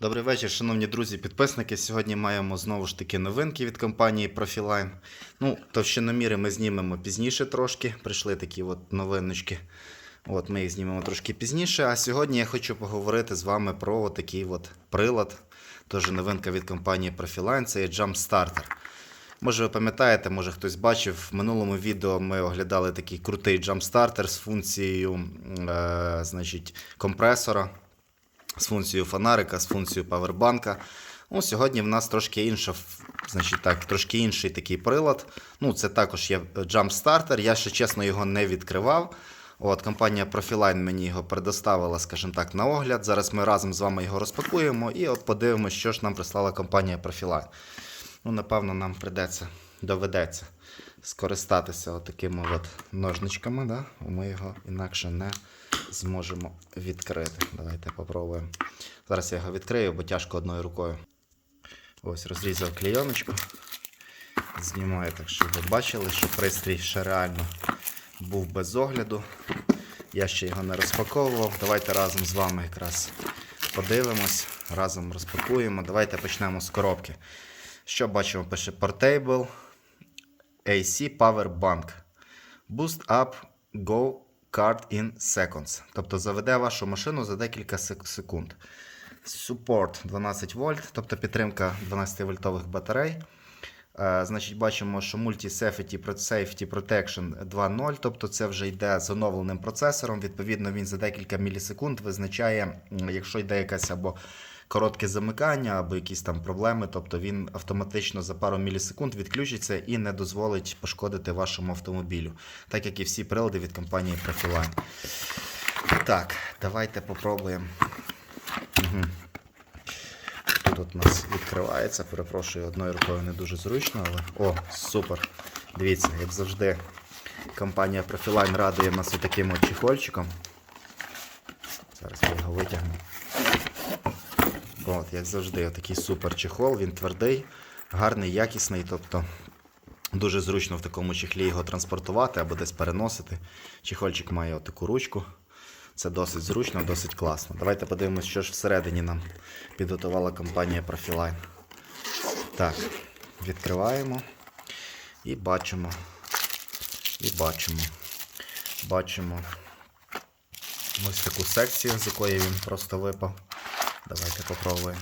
Добрий вечір, шановні друзі-підписники. Сьогодні маємо знову ж таки новинки від компанії Profiline. Ну, товщиноміри ми знімемо пізніше трошки. Прийшли такі от новиночки. От ми їх знімемо трошки пізніше. А сьогодні я хочу поговорити з вами про такий от прилад. Теж новинка від компанії Profiline. Це є Jump. Може, ви пам'ятаєте, може хтось бачив, в минулому відео ми оглядали такий крутий Jump з функцією е, значить, компресора з функцією фонарика, з функцією павербанка. Ну, сьогодні в нас трошки інша, значить так, трошки інший такий прилад. Ну, це також є Jump Starter. Я ще чесно його не відкривав. От, компанія Profiline мені його предоставила, скажімо так, на огляд. Зараз ми разом з вами його розпакуємо і от подивимося, що ж нам прислала компанія Profiline. Ну, напевно, нам придеться, доведеться скористатися отакими от ножничками. Да? Ми його інакше не зможемо відкрити. Давайте попробуємо. Зараз я його відкрию, бо тяжко одною рукою. Ось розрізав клейоночку. Знімаю так, щоб ви бачили, що пристрій ще реально був без огляду. Я ще його не розпаковував. Давайте разом з вами якраз подивимось, разом розпакуємо. Давайте почнемо з коробки. Що бачимо? Пише Portable AC Power Bank. Boost up Go Card in Seconds. Тобто заведе вашу машину за декілька секунд. Support 12 вольт, тобто підтримка 12 вольтових батарей. Е, Значить, бачимо, що Multi-Safety Safety Protection 2.0, тобто це вже йде з оновленим процесором. Відповідно, він за декілька мілісекунд визначає, якщо йде якась або коротке замикання, або якісь там проблеми, тобто він автоматично за пару мілісекунд відключиться і не дозволить пошкодити вашому автомобілю, так як і всі прилади від компанії Profiline. Так, давайте попробуємо. Угу. Тут от у нас відкривається, перепрошую, одною рукою не дуже зручно, але. О, супер! Дивіться, як завжди, компанія Profiline радує нас отаким от чехольчиком. Зараз я його витягну. От, як завжди, отакий супер чехол, він твердий, гарний, якісний, тобто дуже зручно в такому чехлі його транспортувати або десь переносити. Чехольчик має отаку ручку. Це досить зручно, досить класно. Давайте подивимось, що ж всередині нам підготувала компанія Profiline. Так, відкриваємо і бачимо. І бачимо. Бачимо ось таку секцію, з якої він просто випав. Давайте попробуємо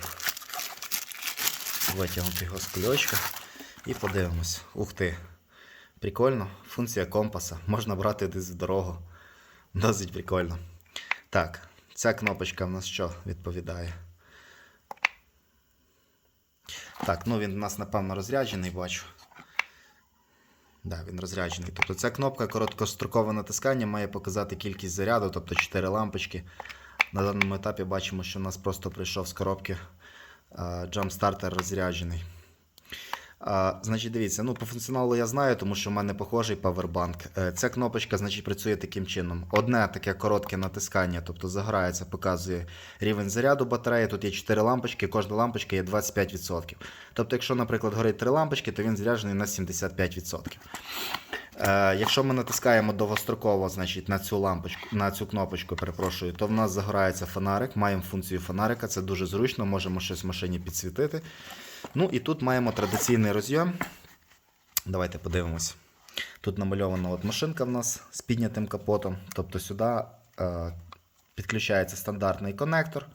витягнути його з кульочка і подивимось. Ух ти! Прикольно. Функція компаса. Можна брати десь в дорогу. Досить прикольно. Так, ця кнопочка в нас що відповідає? Так, ну він у нас, напевно, розряджений, бачу. Да, він розряджений. Тобто ця кнопка короткострокове натискання має показати кількість заряду, тобто 4 лампочки. На даному етапі бачимо, що у нас просто прийшов з коробки а, Jump розряджений. А, значить, дивіться, ну по функціоналу я знаю, тому що в мене похожий павербанк. Е, Ця кнопочка значить, працює таким чином. Одне таке коротке натискання, тобто загорається, показує рівень заряду батареї. Тут є 4 лампочки, кожна лампочка є 25%. Тобто, якщо, наприклад, горить 3 лампочки, то він заряджений на 75%. Е, якщо ми натискаємо довгостроково значить, на цю лампочку, на цю кнопочку, перепрошую, то в нас загорається фонарик. Маємо функцію фонарика, це дуже зручно, можемо щось в машині підсвітити. Ну і тут маємо традиційний розйом. Давайте подивимось. Тут намальована от машинка в нас з піднятим капотом. Тобто сюди е, підключається стандартний конектор.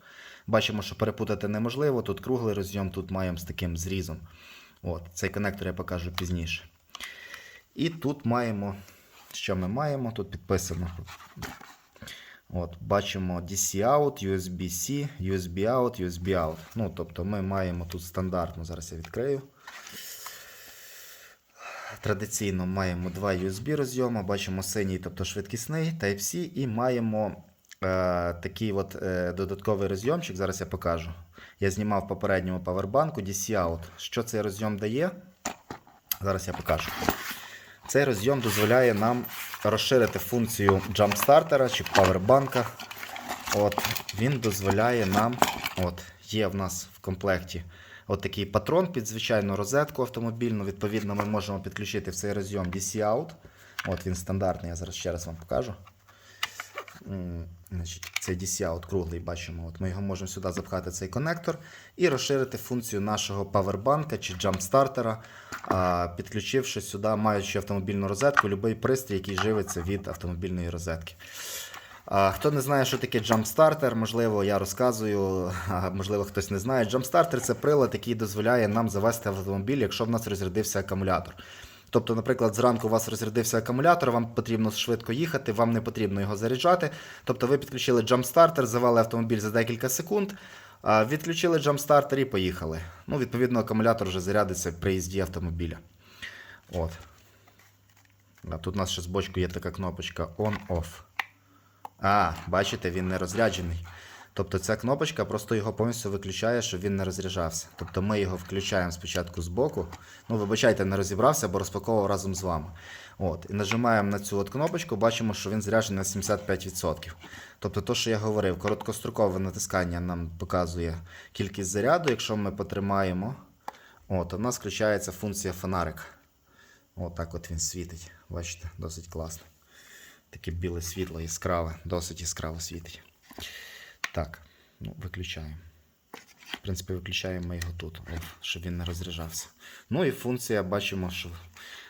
Бачимо, що перепутати неможливо. Тут круглий розйом, тут маємо з таким зрізом. От, Цей конектор я покажу пізніше. І тут маємо, що ми маємо? Тут підписано. От, Бачимо DC out, USB-C, USB out, USB out. Ну, тобто ми маємо тут стандартно, зараз я відкрию. Традиційно маємо два USB розйоми, бачимо синій, тобто швидкісний Type-C, і маємо е, такий от, е, додатковий розйомчик. Зараз я покажу. Я знімав попередньому павербанку DC out. Що цей розйом дає? Зараз я покажу. Цей розйом дозволяє нам розширити функцію джампстартера чи павербанка. От, він дозволяє нам, от, є в нас в комплекті от такий патрон під звичайну розетку автомобільну. Відповідно, ми можемо підключити в цей розйом DC out. От він стандартний, я зараз ще раз вам покажу. Значить, цей DCA от круглий, бачимо. От ми його можемо сюди запхати цей конектор і розширити функцію нашого павербанка чи джампстартера, підключивши сюди, маючи автомобільну розетку, будь-який пристрій, який живиться від автомобільної розетки. Хто не знає, що таке джампстартер, можливо, я розказую, можливо, хтось не знає. Джампстартер це прилад, який дозволяє нам завести автомобіль, якщо в нас розрядився акумулятор. Тобто, наприклад, зранку у вас розрядився акумулятор, вам потрібно швидко їхати, вам не потрібно його заряджати. Тобто ви підключили джампстартер, завели автомобіль за декілька секунд, відключили джампстартер і поїхали. Ну, відповідно, акумулятор вже зарядиться при їзді автомобіля. От. А тут у нас ще з бочку є така кнопочка On-Off. А, бачите, він не розряджений. Тобто ця кнопочка просто його повністю виключає, щоб він не розряджався. Тобто ми його включаємо спочатку з боку. Ну, вибачайте, не розібрався, бо розпаковував разом з вами. От, і нажимаємо на цю от кнопочку, бачимо, що він заряджений на 75%. Тобто, то, що я говорив, короткострокове натискання нам показує кількість заряду. Якщо ми потримаємо, от, у нас включається функція фонарика. Отак от він світить. Бачите, досить класно. Таке біле світло яскраве, досить яскраво світить. Так, ну, виключаємо. В принципі, виключаємо його тут, щоб він не розряджався. Ну і функція, бачимо, що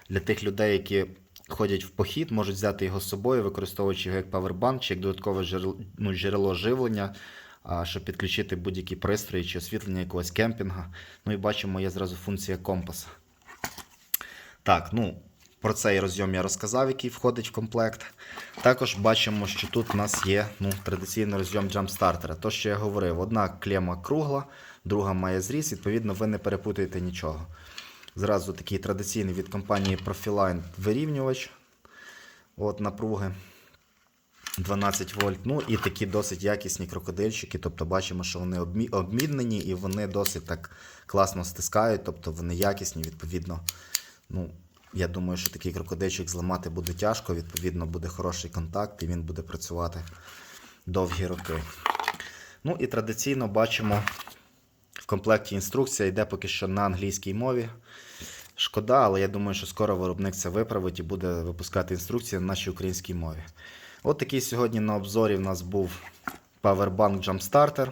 для тих людей, які ходять в похід, можуть взяти його з собою, використовуючи його як павербанк чи як додаткове джерело, ну, джерело живлення, щоб підключити будь-які пристрої чи освітлення якогось кемпінга. Ну і бачимо, є зразу функція компаса. Так, ну, про цей розйом я розказав, який входить в комплект. Також бачимо, що тут у нас є ну, традиційний розйом джампстартера. То, що я говорив, одна клема кругла, друга має зріз, відповідно, ви не перепутаєте нічого. Зразу такий традиційний від компанії Profiline вирівнювач. От напруги 12 вольт. Ну і такі досить якісні крокодильчики. Тобто бачимо, що вони обмі- обміднені і вони досить так класно стискають, тобто вони якісні, відповідно. Ну, я думаю, що такий крокодильчик зламати буде тяжко, відповідно, буде хороший контакт і він буде працювати довгі роки. Ну і традиційно бачимо в комплекті інструкція йде поки що на англійській мові. Шкода, але я думаю, що скоро виробник це виправить і буде випускати інструкції на нашій українській мові. От такий сьогодні на обзорі в нас був Powerbank Jumpstarter.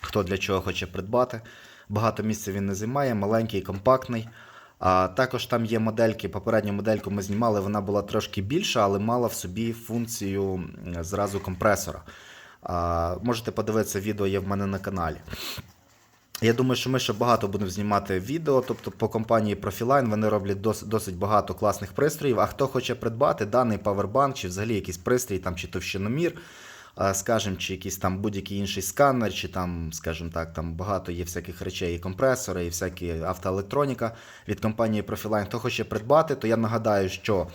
Хто для чого хоче придбати. Багато місця він не займає, маленький, компактний. А також там є модельки. Попередню модельку ми знімали, вона була трошки більша, але мала в собі функцію зразу компресора. А, можете подивитися, відео є в мене на каналі. Я думаю, що ми ще багато будемо знімати відео. Тобто по компанії Profiline вони роблять дос, досить багато класних пристроїв. А хто хоче придбати даний павербанк чи взагалі якийсь пристрій, там чи товщиномір, скажімо, чи якийсь там будь-який інший сканер, чи там, скажімо так, там багато є всяких речей, і компресори, і всякі автоелектроніка від компанії Profiline. Хто хоче придбати, то я нагадаю, що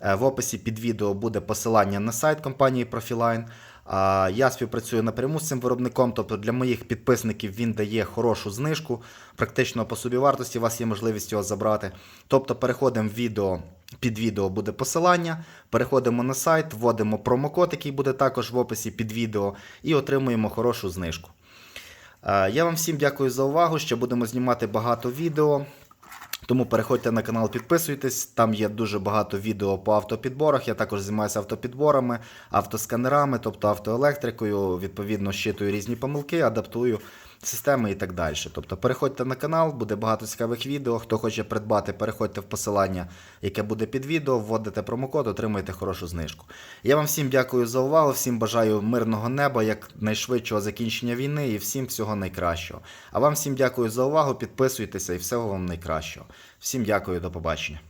е, в описі під відео буде посилання на сайт компанії Profiline. Я співпрацюю напряму з цим виробником, тобто для моїх підписників він дає хорошу знижку. Практично по собівартості у вас є можливість його забрати. Тобто переходимо в відео, під відео буде посилання, переходимо на сайт, вводимо промокод, який буде також в описі під відео, і отримуємо хорошу знижку. Я вам всім дякую за увагу. Ще будемо знімати багато відео. Тому переходьте на канал, підписуйтесь. Там є дуже багато відео по автопідборах. Я також займаюся автопідборами, автосканерами, тобто автоелектрикою. Відповідно, щитую різні помилки, адаптую системи і так далі. Тобто переходьте на канал, буде багато цікавих відео. Хто хоче придбати, переходьте в посилання, яке буде під відео, вводите промокод, отримуєте хорошу знижку. Я вам всім дякую за увагу, всім бажаю мирного неба, якнайшвидшого закінчення війни і всім всього найкращого. А вам всім дякую за увагу, підписуйтеся і всього вам найкращого. Всім дякую, до побачення.